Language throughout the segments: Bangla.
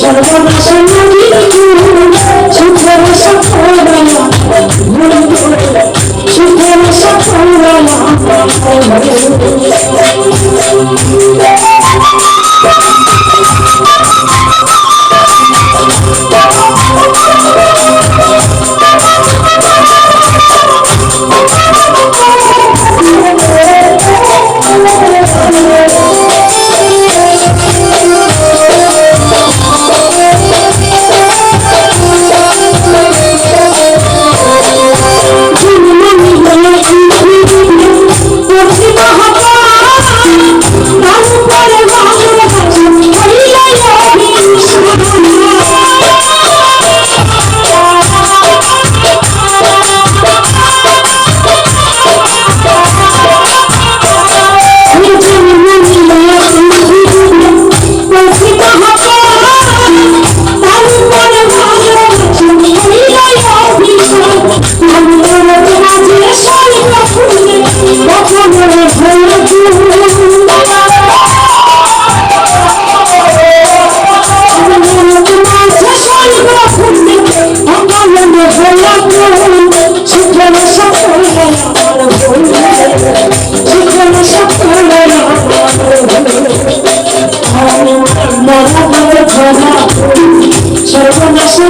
সর্বনাশা নদী সুখ সফলয়া সর্বনাশ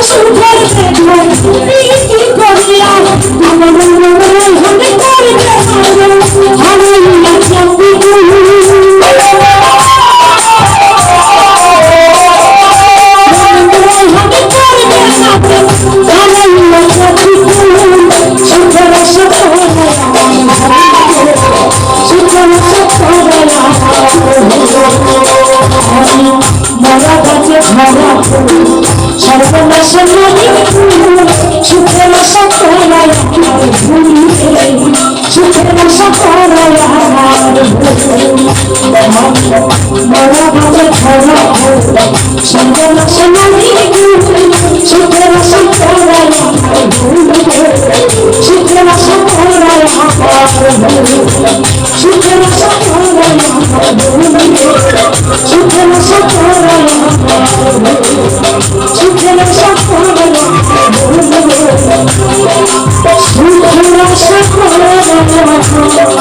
是不是 সর্বনাশ নদী সুখের সকলায় সুখের সকলায় মরা গাছে ঝরা সর্বনাশ নদী সুখের সকলায় সুখের সকলায় সুখের সকলায় সুখের